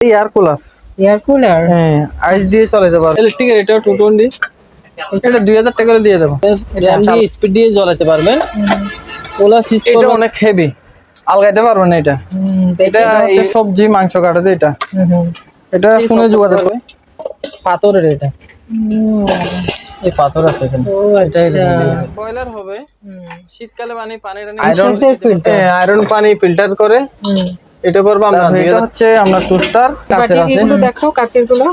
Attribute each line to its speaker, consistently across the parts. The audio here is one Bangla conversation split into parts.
Speaker 1: Air cooler.
Speaker 2: Air cooler?
Speaker 1: হ্যাঁ আইস দিয়ে চালাতে পারবে ইলেকট্রিকের এটা টু টোয়েন্টি এটা দুই হাজার টাকা করে দিয়ে দেবো। র্যাম দিয়ে স্পিড দিয়ে চালাতে পারবেন। ওলা ফিস এটা অনেক হেভি আলগাইতে পারবেন না এটা। এটা হচ্ছে সবজি মাংস কাটাতে এটা। এটা ফোনে যোগাতে পারবে পাথরের এটা। এই পাথর আছে এখানে।
Speaker 2: ও আচ্ছা।
Speaker 1: বয়লার হবে। শীতকালে পানি পানি
Speaker 2: আয়রন ফিল্টার
Speaker 1: আয়রন পানি ফিল্টার করে। এটা করব আমরা এটা হচ্ছে আপনার টুস্টার কাছের আছে
Speaker 2: এগুলো দেখাও কাচেরগুলো।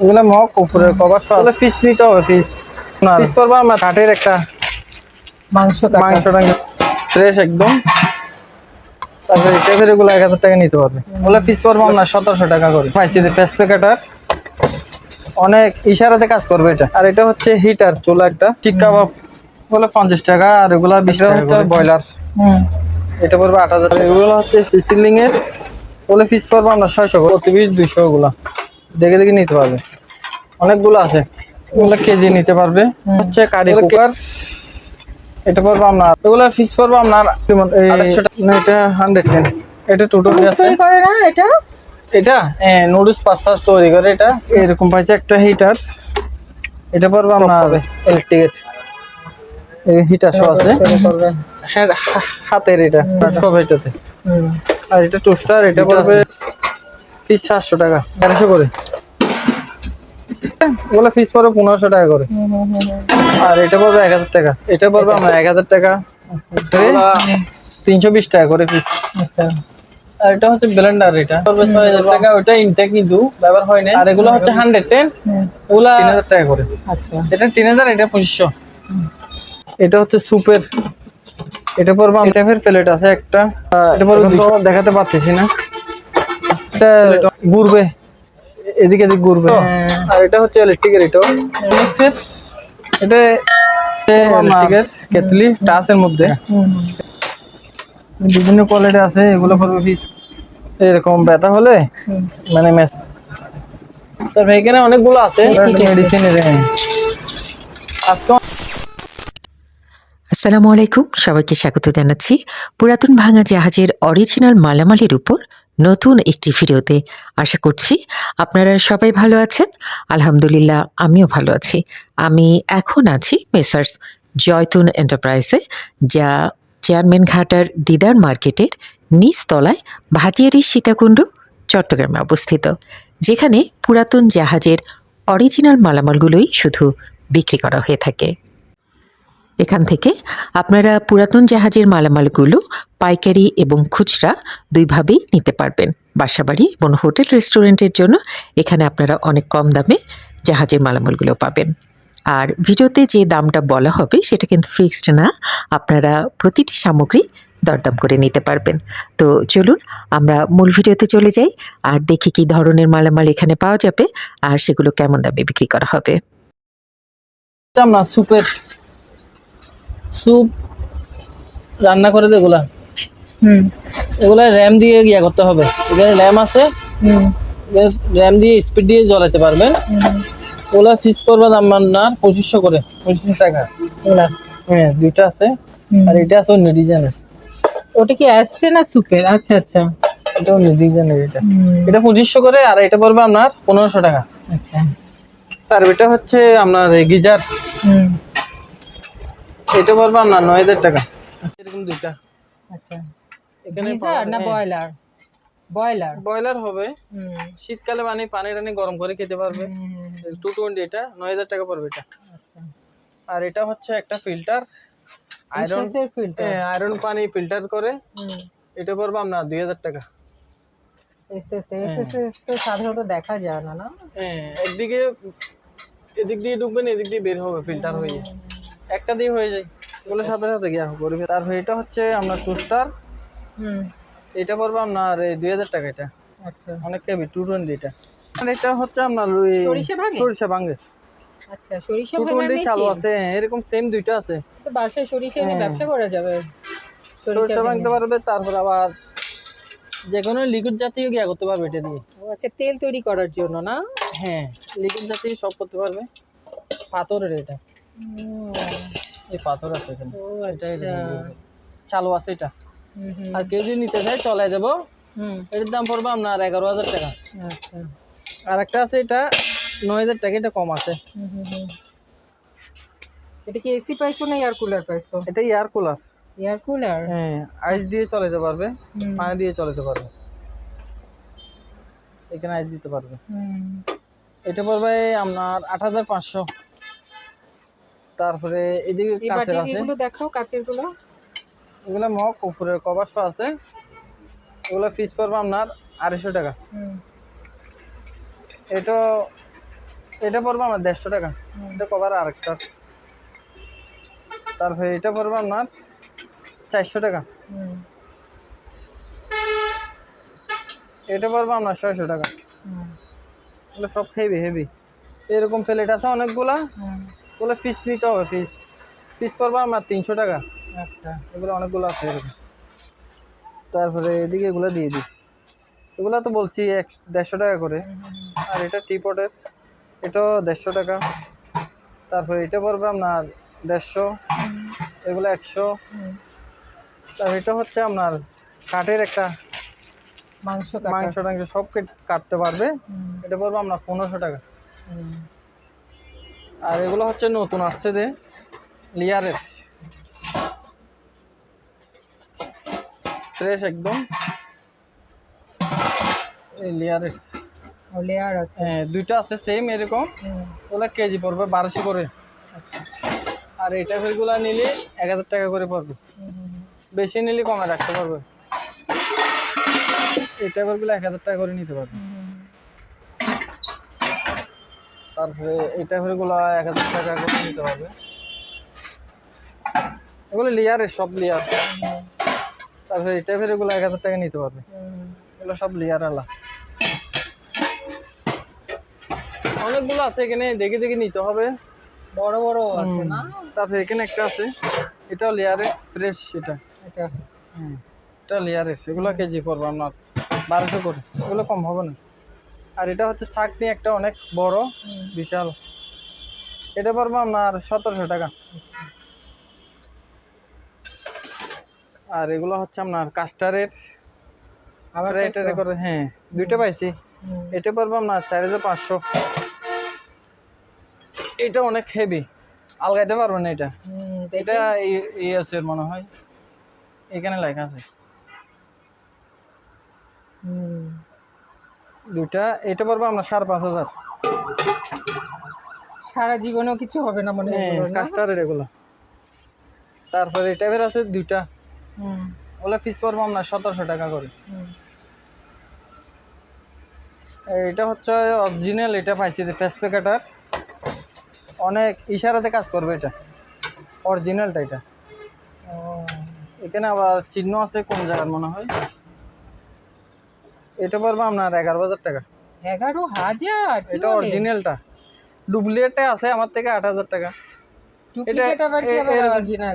Speaker 1: এগুলো মগ উপরের কভার সব। এগুলো পিস নিতে হবে পিস পিস করব আমরা কাঠের একটা
Speaker 2: মাংস
Speaker 1: মাংসটা ফ্রেশ একদম। তারপরে টেপের এগুলো এক হাজার টাকা নিতে পারবে। ওগুলো পিস করব আমরা সতেরোশো টাকা করে। পাইছি ফেস প্যাকেটার অনেক ইশারাতে কাজ করবে এটা। আর এটা হচ্ছে হিটার চুলা একটা। ঠিক কাবাব বলে পঞ্চাশ টাকা আর এগুলো বিশ টাকা হচ্ছে ব্রয়লার।
Speaker 2: হুম।
Speaker 1: এটা পড়বে আট হাজার। এগুলো হচ্ছে সিসিলিং এর ওগুলো পিস পড়ব আমরা ছয়শো প্রতি পিস দুইশো ওগুলো দেখে দেখে নিতে পারবে। অনেকগুলো আছে। ওগুলো কেজি নিতে পারবে। হচ্ছে কারি কুকার। এটা পড়ব আপনার এগুলো ফিক্স পড়ব আপনার এটা হান্ড্রেড টেন এটা টোটাল আছে।
Speaker 2: করে না এটা?
Speaker 1: এটা? নুডলস পাস্তা তৈরি করে এটা। এরকম পাইছে একটা হিটার এটা পড়ব আপনার ইলেকট্রিক হিটার শো আছে। হ্যাঁ হাতের এটা হবে এটাতে। আর এটা টোস্টার এটা পড়বে পিস সাতশো টাকা তেরোশো করে। ওগুলো পিস পড়বে পনেরোশো টাকা করে। আর এটা পড়বে এক হাজার টাকা। এটা পড়বে আমরা এক হাজার টাকা। তিনশো বিশ টাকা করে পিস
Speaker 2: আচ্ছা
Speaker 1: আর এটা হচ্ছে ব্লেন্ডার এটা। পড়বে ছয় হাজার টাকা ওটা ইনটেক কিন্তু ব্যবহার হয় না আর এগুলো হচ্ছে হান্ড্রেড টেন ওগুলা তিন হাজার টাকা করে।
Speaker 2: আচ্ছা।
Speaker 1: এটা তিন হাজার এটা পঁচিশশো। এটা হচ্ছে সুপের এটা পড়ব এটা ফের প্লেট আছে একটা। আহ, এটা পড়বে দেখাতে পারতেছি না। এটা ঘুরবে। এদিকে এদিকে ঘুরবে। আর এটা হচ্ছে ইলেকট্রিকের ইলেকট্রিকের এটা। ইলেকট্রিকের কেতলি টাচের মধ্যে। বিভিন্ন কোয়ালিটি আছে এগুলো পড়বে পিস এরকম ব্যথা হলে মানে তারপরে এখানে অনেকগুলো আছে। মেডিসিনের আজকে
Speaker 3: আসসালামু আলাইকুম, সবাইকে স্বাগত জানাচ্ছি পুরাতন ভাঙা জাহাজের অরিজিনাল মালামালের উপর নতুন একটি ভিডিওতে। আশা করছি আপনারা সবাই ভালো আছেন। আলহামদুলিল্লাহ, আমিও ভালো আছি। আমি এখন আছি মেসার্স জয়তুন এন্টারপ্রাইজে যা চেয়ারম্যান ঘাটার দিদার মার্কেটের নিচতলায় ভাটিয়ারি সীতাকুণ্ড, চট্টগ্রামে অবস্থিত, যেখানে পুরাতন জাহাজের অরিজিনাল মালামালগুলোই শুধু বিক্রি করা হয়ে থাকে। এখান থেকে আপনারা পুরাতন জাহাজের মালামালগুলো, পাইকারি এবং খুচরা দুইভাবেই নিতে পারবেন। বাসাবাড়ি এবং হোটেল রেস্টুরেন্টের জন্য এখানে আপনারা অনেক কম দামে জাহাজের মালামালগুলো পাবেন। আর ভিডিওতে যে দামটা বলা হবে সেটা কিন্তু ফিক্সড না, আপনারা প্রতিটি সামগ্রী দরদাম করে নিতে পারবেন। তো চলুন আমরা মূল ভিডিওতে চলে যাই, আর দেখি কি ধরনের মালামাল এখানে পাওয়া যাবে, আর সেগুলো কেমন দামে বিক্রি করা হবে।
Speaker 1: স্যুপ রান্না করে দে এগুলা।
Speaker 2: হুম।
Speaker 1: এগুলা র্যাম দিয়ে ইয়া করতে হবে। এখানে র্যাম আছে।
Speaker 2: হুম।
Speaker 1: র্যাম দিয়ে স্পিড দিয়ে জ্বলাতে পারবেন। ওগুলা ফিস করবে আপনার পঁচিশশো করে। পঁচিশশো টাকা।
Speaker 2: এগুলা?
Speaker 1: হ্যাঁ দুইটা আছে। আর এটা আছে অন্য ডিজাইনের।
Speaker 2: ওটা কি আসছে না সুপের? আচ্ছা আচ্ছা।
Speaker 1: এটা অন্য ডিজাইনের এটা। এটা পঁচিশশো করে আর এটা পড়বে আপনার পনেরোশো টাকা।
Speaker 2: আচ্ছা।
Speaker 1: আর এটা হচ্ছে আপনার গিজার।
Speaker 2: হুম।
Speaker 1: এটা পড়বে আপনার নয় হাজার টাকা। এরকম দুইটা।
Speaker 2: আচ্ছা।
Speaker 1: এখানে
Speaker 2: গিজার না বয়লার বয়লার
Speaker 1: ব্রয়লার? হবে। শীতকালে মানে পানি টানি গরম করে খেতে পারবে। টু টোয়েন্টি এটা নয় হাজার টাকা পড়বে এটা।
Speaker 2: আচ্ছা।
Speaker 1: আর এটা হচ্ছে একটা ফিল্টার। Iron
Speaker 2: filter?
Speaker 1: আয়রন পানি ফিল্টার করে।
Speaker 2: হুম।
Speaker 1: এটা পড়বে আপনার দুই হাজার টাকা
Speaker 2: তো সাধারণত দেখা যায় না না?
Speaker 1: হ্যাঁ একদিকে এদিক দিয়ে ঢুকবেন এদিক দিয়ে বের হবে ফিল্টার হয়ে একটা দিয়ে হয়ে যায়। এগুলো সাথে সাথে গিয়া করবে তারপরে এটা হচ্ছে আপনার টুস্টার
Speaker 2: হুম।
Speaker 1: এটা পড়বে আপনার এই দুই হাজার টাকা এটা।
Speaker 2: আচ্ছা।
Speaker 1: অনেক কেবি টু টোয়েন্টি এটা। আর এটা হচ্ছে আপনার ওই
Speaker 2: সরিষা ভাঙে? আচ্ছা সরিষা
Speaker 1: টু
Speaker 2: ভাঙার
Speaker 1: চালু আছে এরকম সেম দুইটা আছে।
Speaker 2: তো বাসায় সরিষা এনে
Speaker 1: হ্যাঁ।
Speaker 2: ব্যবসা করা যাবে?
Speaker 1: সরিষা ভাঙতে পারবে তারপর আবার যে কোনো লিকুইড জাতীয় গিয়া করতে পারবে এটা দিয়ে।
Speaker 2: ও আচ্ছা তেল তৈরি করার জন্য না?
Speaker 1: হ্যাঁ লিকুইড জাতীয় সব করতে পারবে। পাথরের এটা। এই পাথর আছে এখানে। এটা
Speaker 2: আচ্ছা।
Speaker 1: চালু আছে এটা। আর কেউ যদি নিতে চায় চলে দেবো। এটার দাম পড়বে আপনার এগারো হাজার টাকা।
Speaker 2: আচ্ছা।
Speaker 1: আর একটা আছে এটা নয় হাজার টাকা এটা কম আছে।
Speaker 2: এটা কি এসি পাইছো না এয়ার কুলার পাইছো?
Speaker 1: এটা এয়ার কুলার।
Speaker 2: Air cooler?
Speaker 1: হ্যাঁ আইস দিয়ে চলাতে পারবে। পানি দিয়ে চলাতে পারবে। এখানে আইস দিতে পারবে। এটা পড়বে আপনার আট হাজার পাঁচশো। তারপরে এদিকে
Speaker 2: বাটির
Speaker 1: আছে।
Speaker 2: এগুলো দেখাও কাচেরগুলো।
Speaker 1: এগুলো মগ উপরের কভার আছে। এগুলো ফিস পড়বে আপনার আড়াইশো টাকা।
Speaker 2: হুম।
Speaker 1: এটা এটা পড়বে আমার দেড়শো টাকা। এটা কভার আরেকটা আছে। তারপরে এটা পড়বে আপনার চারশো টাকা।
Speaker 2: হুম।
Speaker 1: এটা পড়বে আপনার ছয়শো টাকা।
Speaker 2: হুম।
Speaker 1: এগুলো সব হেভি হেভি এরকম প্লেট আছে অনেকগুলা।
Speaker 2: হুম।
Speaker 1: ওগুলো ফিস নিতে হবে ফিস ফিস পড়বে আমার তিনশো টাকা।
Speaker 2: আচ্ছা
Speaker 1: এগুলো অনেকগুলো আছে তারপরে এদিকে এগুলো দিয়ে দিই। এগুলো তো বলছি এক দেড়শো টাকা করে। আর এটা টিপটের এটাও দেড়শো টাকা। তারপরে এটা পড়বে আপনার দেড়শো এগুলো একশো। তারপর এটা হচ্ছে আপনার কাঠের একটা
Speaker 2: মাংস
Speaker 1: মাংস টাংস সব কেট- কাটতে পারবে। এটা পড়বে আপনার পনেরোশো টাকা। আর এগুলো হচ্ছে নতুন আসছে যে লিয়ারের ফ্রেশ একদম। এই লিয়ারের
Speaker 2: লেয়ার আছে।
Speaker 1: হ্যাঁ দুইটা আছে সেম এরকম। ওগুলো কেজি পড়বে বারোশো করে। আর এই টাইপেরগুলা নিলে এক হাজার টাকা করে পড়বে। বেশি নিলে কমে রাখতে পারবে। এই টাইপেরগুলো এক হাজার টাকা করে নিতে পারবে
Speaker 2: হুম,
Speaker 1: তারপরে এই টাইপেরগুলো এক হাজার টাকা করে নিতে হবে। এগুলো লিয়ারের সব লিয়ার তারপরে এই টাইপের এগুলো এক হাজার টাকা নিতে পারবে এগুলো সব লিয়ার আলা। অনেকগুলো আছে এখানে দেখে দেখে নিতে হবে।
Speaker 2: বড় বড় আছে না?
Speaker 1: তারপরে এখানে একটা আছে। এটাও লেয়ারে ফ্রেশ এটা।
Speaker 2: এটা।
Speaker 1: এটা লেয়ারের এগুলো কেজি পড়বে আপনার বারোশো করে। এগুলো কম হবে না। আর এটা হচ্ছে ছাকনি একটা অনেক বড় বিশাল। এটা পড়বে আপনার সতেরোশো টাকা। আর এগুলো হচ্ছে আপনার কাস্টারের
Speaker 2: আবার
Speaker 1: এটা? করে হ্যাঁ দুইটা পাইছি। এটা পড়বে আপনার চার হাজার পাঁচশো। এটা অনেক হেভি আলগাইতে পারবে না এটা। এটা
Speaker 2: দেখি।
Speaker 1: আছে মনে হয়। এখানে লেখা আছে। দুইটা এটা পড়বে আপনার সাড়ে পাঁচ হাজার।
Speaker 2: সারা জীবনেও কিছু হবে না মনে হয়
Speaker 1: হ্যাঁ কাস্টারের এগুলো। তারপরে এটা টাইপের আছে দুইটা। ওগুলো ফিস পড়ব আপনার সতেরোশো টাকা করে। এটা হচ্ছে অরিজিনাল এটা পাইছি ফেস প্যাকেটার অনেক ইশারাতে কাজ করবে এটা। অরিজিনালটা এটা। এখানে আবার চিহ্ন আছে কোন জায়গার মনে হয়? এটা পড়বে আপনার এগারো হাজার টাকা।
Speaker 2: এগারো হাজার?
Speaker 1: এটা অরিজিনালটা ডুপ্লিকেটটা আছে আমার থেকে আট হাজার টাকা। এটা?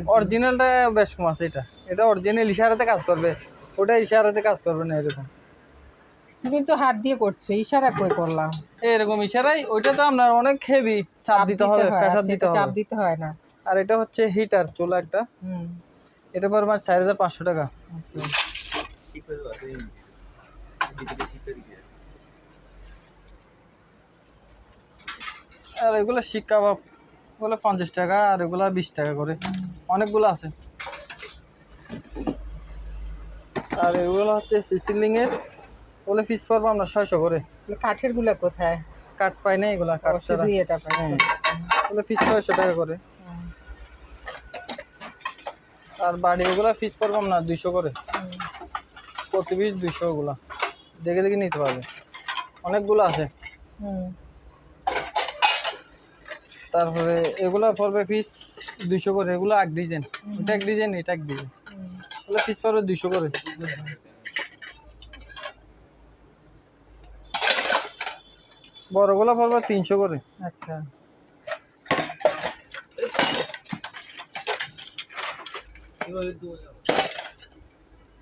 Speaker 1: অরিজিনালটা বেশ কম আছে এটা। এটা অরিজিনাল ইশারাতে কাজ করবে। ওটা ইশারাতে কাজ করবে না এরকম।
Speaker 2: তুমি তো হাত দিয়ে করছ ইশারা কই করলাম
Speaker 1: এরকম ইশারাই। ওইটা তো আপনার অনেক হেভি চাপ দিতে হবে প্রেসার
Speaker 2: আচ্ছা,
Speaker 1: দিতে
Speaker 2: এটা চাপ দিতে হয় না।
Speaker 1: আর এটা হচ্ছে হিটার চুলা একটা।
Speaker 2: হুম।
Speaker 1: এটা পড়বে চার হাজার পাঁচশো টাকা।
Speaker 2: আচ্ছা।
Speaker 1: আর এগুলো শিক কাবাব ওগুলো পঞ্চাশ টাকা আর এগুলো বিশ টাকা করে। অনেকগুলো আছে। আর এগুলো হচ্ছে সিসিলিং এর ওগুলো পিস পড়ব আমরা ছয়শো করে।
Speaker 2: কাঠেরগুলা কোথায়?
Speaker 1: কাঠ পাই না এগুলা কাঠ ছাড়া। হ্যাঁ। ওগুলো পিস ছয়শো টাকা করে। আর বাড়ি ওগুলো পিস পড়ব না দুইশো করে। প্রতি পিস দুইশো ওগুলা। দেখে দেখে নিতে পারবে। অনেকগুলো আছে। তারপরে এগুলো পড়বে পিস দুইশো করে এগুলো এক ডিজাইন এটা এক ডিজাইন এটা এক ডিজাইন। এগুলো পিস পড়বে দুইশো করে। বড়গুলো পড়বে তিনশো করে।
Speaker 2: আচ্ছা।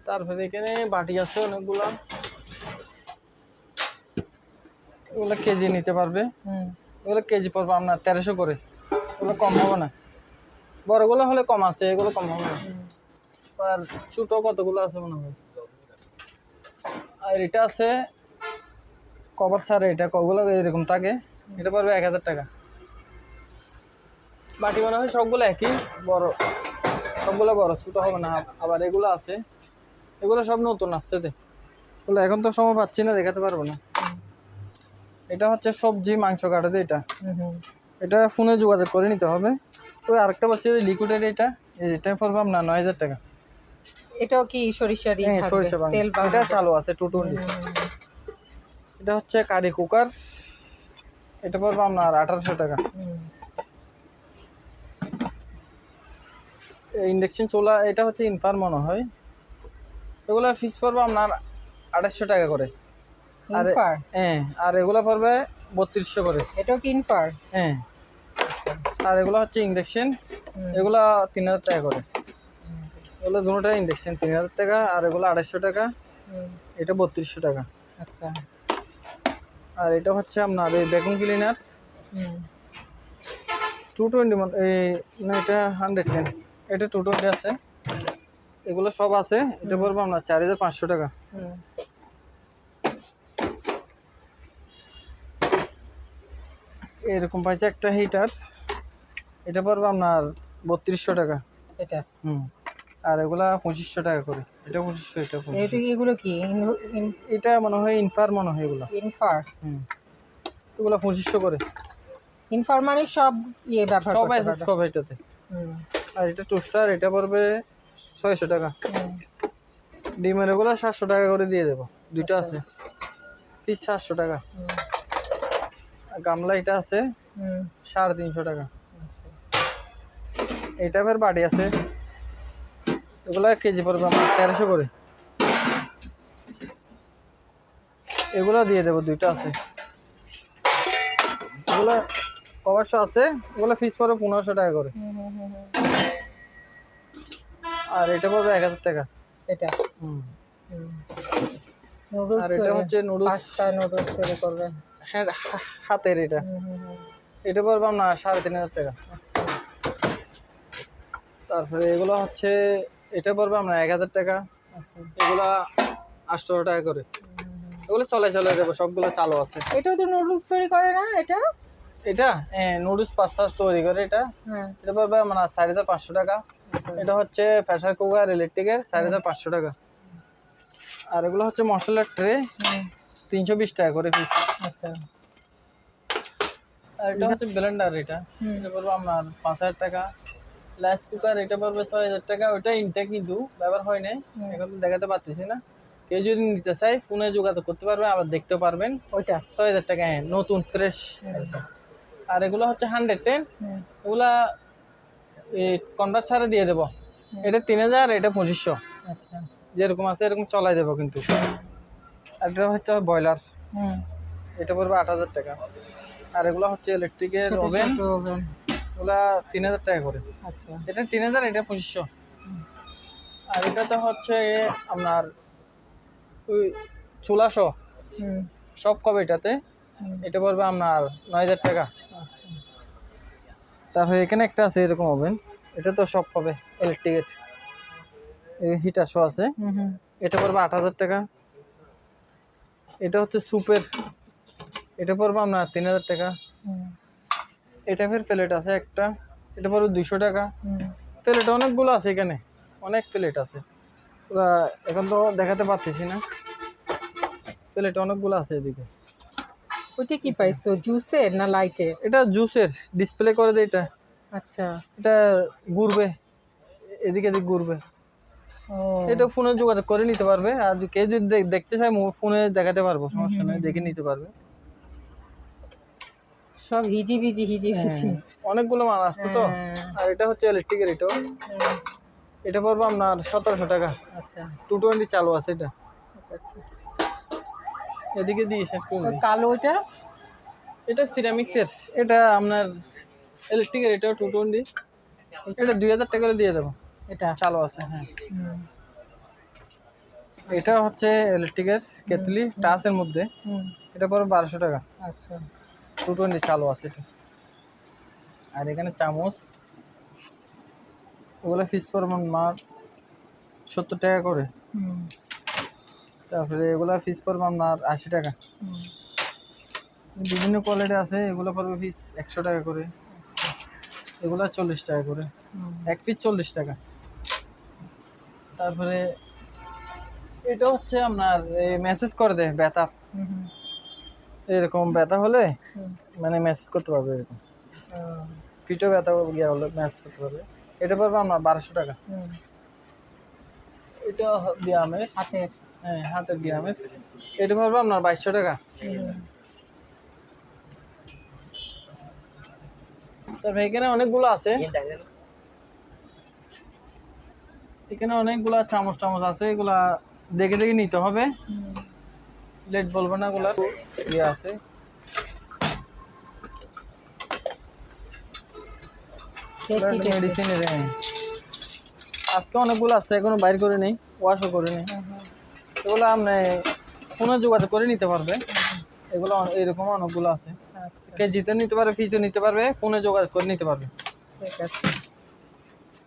Speaker 1: তারপরে এখানে বাটি আছে অনেকগুলা। এগুলো কেজি নিতে পারবে।
Speaker 2: হুম।
Speaker 1: এগুলো কেজি পড়বে আপনার তেরোশো করে। এগুলো কম হবে না। বড়গুলো হলে কম আছে এগুলো কম হবে না। আর ছোটো কতগুলো আছে মনে হয়? আর এটা আছে কভার সারে এটা কগুলো এরকম থাকে। এটা পড়বে এক হাজার টাকা। বাটি মনে হয় সবগুলো একই বড়। সবগুলো বড় ছোটো হবে না। আবার এগুলো আছে। এগুলো সব নতুন আসছে দে। এগুলো এখন তো সময় পাচ্ছি না দেখাতে পারব না। এটা হচ্ছে সবজি মাংস কাটাতে এটা। এটা ফোনে যোগাযোগ করে নিতে হবে। ওই আরেকটা পাচ্ছি লিকুইডের এটা। এটা পড়বে আপনার নয় হাজার টাকা।
Speaker 2: এটাও কি সরিষারি
Speaker 1: হ্যাঁ? সরিষা বাংলা
Speaker 2: তেল
Speaker 1: এটা চালু আছে টু টোয়েন্টি এটা হচ্ছে কারি কুকার এটা পড়বে আপনার আঠারোশো টাকা। ইন্ডাকশন চুলা এটা হচ্ছে ইনফার মনে হয়। এগুলো ফিক্স পড়বে আপনার আঠাশশো টাকা করে। আর হ্যাঁ আর এগুলো পড়বে বত্রিশশো করে।
Speaker 2: এটাও কি ইনফার?
Speaker 1: হ্যাঁ। আর এগুলো হচ্ছে ইন্ডাকশন।
Speaker 2: হুম।
Speaker 1: এগুলো তিন হাজার টাকা করে। এগুলো দুটোটা ইন্ডাকশন তিন হাজার টাকা আর এগুলো আড়াইশো টাকা। এটা বত্রিশশো টাকা।
Speaker 2: আচ্ছা।
Speaker 1: আর এটা হচ্ছে আপনার এই ভ্যাকুম ক্লিনার। টু টোয়েন্টি এই না এটা হান্ড্রেড টেন এটা টু টোয়েন্টি আছে। এগুলো সব আছে। এটা পড়বে আপনার চার হাজার পাঁচশো টাকা। এরকম পাইছে একটা হিটার এটা পড়বে আপনার বত্রিশশো টাকা।
Speaker 2: এটা?
Speaker 1: হুম। আর এগুলা পঁচিশশো টাকা করে। এটা পঁচিশশো এটা
Speaker 2: এগুলো কি?
Speaker 1: এটা মনে হয় ইনফার মনে হয় এগুলো।
Speaker 2: ইনফার
Speaker 1: হুম। এগুলো পঁচিশশো করে।
Speaker 2: ইনফার মানে সব ইয়ে ব্যবহার
Speaker 1: সব অ্যাসেস
Speaker 2: পারবে।
Speaker 1: এটাতে।
Speaker 2: হুম,
Speaker 1: আর এটা টোস্টার এটা পড়বে ছয়শো টাকা। ডিমের এগুলো সাতশো টাকা করে দিয়ে দেবো। দুইটা আছে। পিস সাতশো টাকা। গামলা এটা আছে সাড়ে তিনশো টাকা।
Speaker 2: আচ্ছা।
Speaker 1: এটা ফের বাড়ি আছে। এগুলো এক কেজি পড়বে আমার তেরোশো করে। এগুলো দিয়ে দেবো দুইটা আছে। এগুলো অবশ্য আছে এগুলো ফিস পড়বে পনেরোশো টাকা করে। আর এটা পড়বে এক হাজার টাকা।
Speaker 2: এটা?
Speaker 1: হুম।
Speaker 2: হুম।
Speaker 1: আর এটা হচ্ছে নুডলস
Speaker 2: পাস্তা নুডলস তৈরি করবেন।
Speaker 1: হ্যাঁ হাতের এটা। এটা পড়বে আপনার সাড়ে তিন হাজার টাকা।
Speaker 2: আচ্ছা
Speaker 1: তারপরে এগুলো হচ্ছে এটা পড়বে আপনার এক হাজার টাকা।
Speaker 2: আচ্ছা।
Speaker 1: এগুলা আটশো টাকা করে। এগুলো চলে চলে দেবো সবগুলো চালু আছে।
Speaker 2: এটাও তো নুডলস তৈরি করে না এটা?
Speaker 1: এটা? হ্যাঁ নুডলস পাস্তা তৈরি করে এটা।
Speaker 2: হ্যাঁ।
Speaker 1: এটা পড়বে মানে চার হাজার পাঁচশো টাকা। এটা হচ্ছে প্রেশার কুকার ইলেকট্রিকের চার হাজার পাঁচশো টাকা। আর এগুলো হচ্ছে মশলার ট্রে তিনশো বিশ টাকা করে পিস
Speaker 2: আচ্ছা।
Speaker 1: আর এটা হচ্ছে ব্লেন্ডার এটা।
Speaker 2: হুম।
Speaker 1: এটা পড়বে আপনার পাঁচ হাজার টাকা। রাইস কুকার এটা পড়বে ছয় হাজার টাকা। ওটা ইনটেক কিন্তু ব্যবহার হয় নাই। এখন দেখাতে পারতেছি না। কেউ যদি নিতে চাই ফোনে যোগাযোগ করতে পারবে আবার দেখতে পারবেন।
Speaker 2: ওইটা।
Speaker 1: ছয় হাজার টাকা হ্যাঁ নতুন ফ্রেশ আর এগুলো হচ্ছে হান্ড্রেড টেন এগুলা কনভার্ট সারে দিয়ে দেবো। এটা তিন হাজার এটা পঁচিশশো।
Speaker 2: আচ্ছা।
Speaker 1: যেরকম আছে এরকম চলাই দেবো কিন্তু। এটা হচ্ছে ব্রয়লার।
Speaker 2: হুম।
Speaker 1: এটা পড়বে আট হাজার টাকা। আর এগুলো হচ্ছে ইলেকট্রিকের ওভেন ওগুলা তিন হাজার টাকা করে।
Speaker 2: আচ্ছা।
Speaker 1: এটা তিন হাজার এটা পঁচিশশো। আর এটা তো হচ্ছে আপনার ওই চুলাশো
Speaker 2: হুম।
Speaker 1: সব কবে এটাতে? এটা পড়বে আপনার নয় হাজার টাকা।
Speaker 2: আচ্ছা।
Speaker 1: তারপরে এখানে একটা আছে এরকম ওভেন এটা তো সব পাবে ইলেকট্রিকের হিটার শো আছে।
Speaker 2: হুম হুম।
Speaker 1: এটা পড়বে আট হাজার টাকা। এটা হচ্ছে স্যুপের এটা পড়বে আপনার তিন হাজার টাকা এটা ফের প্লেট আছে একটা এটা পড়বে দুশো টাকা। প্লেট অনেকগুলো আছে এখানে অনেক প্লেট আছে। ওরা এখন তো দেখাতে পারতেছি না। প্লেট অনেকগুলো আছে এদিকে।
Speaker 2: ওইটা কি পাইছো জুসের না লাইটের
Speaker 1: এটা জুসের ডিসপ্লে করে দেয় এটা।
Speaker 2: আচ্ছা।
Speaker 1: এটা ঘুরবে এদিকে এদিকে ঘুরবে। এটা ফোনে যোগাযোগ করে নিতে পারবে। আর কেউ যদি দেখতে চায় ফোনে দেখাতে পারব সমস্যা নেই দেখে নিতে পারবে।
Speaker 2: সব হিজি বিজি হিজি বিজি।
Speaker 1: হ্যাঁ, অনেকগুলো মাল আসছে তো।
Speaker 2: হ্যাঁ,
Speaker 1: আর এটা হচ্ছে ইলেকট্রিকের এটাও
Speaker 2: হুম,
Speaker 1: এটা পড়বে আপনার সতেরোশো টাকা।
Speaker 2: আচ্ছা।
Speaker 1: টু টোয়েন্টি চালু আছে এটা। এদিকে দিয়ে শেষ করে
Speaker 2: ওই
Speaker 1: দিই।
Speaker 2: কালো এটা?
Speaker 1: এটা সিরামিক্সের এটা আপনার ইলেকট্রিকের এটাও টু টোয়েন্টি এটা দুই হাজার টাকা করে দিয়ে দেবো।
Speaker 2: এটা।
Speaker 1: চালু আছে হ্যাঁ। এটা হচ্ছে ইলেকট্রিকের কেতলি টাচের মধ্যে। এটা পড়বে বারোশো টাকা।
Speaker 2: আচ্ছা।
Speaker 1: টু টোয়েন্টি চালু আছে এটা। আর এখানে চামচ। ওগুলো ফিস পরিমাণ মার সত্তর টাকা করে।
Speaker 2: হুম,
Speaker 1: তারপরে এগুলা ফিস পড়বে আপনার আশি টাকা। বিভিন্ন কোয়ালিটি আছে এগুলো পড়বে পিস একশো টাকা করে। এগুলা চল্লিশ টাকা করে। এক পিস চল্লিশ টাকা। তারপরে এটা হচ্ছে আপনার এই মেসেজ করে দেয় ব্যথা। এরকম ব্যথা হলে মানে মেসেজ করতে পারবে এরকম পিঠে ব্যথা গিয়ে হলে মেসেজ করতে পারবে এটা পারবে আপনার বারোশো টাকা। এটা ব্যায়ামের
Speaker 2: হাতের
Speaker 1: হ্যাঁ হাতের ব্যায়ামের এটা পারবে আপনার বাইশশো টাকা। তারপরে এখানে অনেকগুলো আছে এখানে অনেকগুলা চামচ টামচ আছে এগুলা দেখে দেখে নিতে হবে। লেট বলব না এগুলা ইয়ে আছে। আজকে অনেকগুলো আছে এখনও বাইর করে নেই ওয়াশও করে নেই। এগুলো আপনি ফোনে যোগাযোগ করে নিতে পারবে। এগুলো এরকম অনেকগুলো আছে।
Speaker 2: আচ্ছা।
Speaker 1: কেজিতে নিতে পারবে পিসও নিতে পারবে ফোনে যোগাযোগ করে নিতে পারবে।
Speaker 2: ঠিক আছে।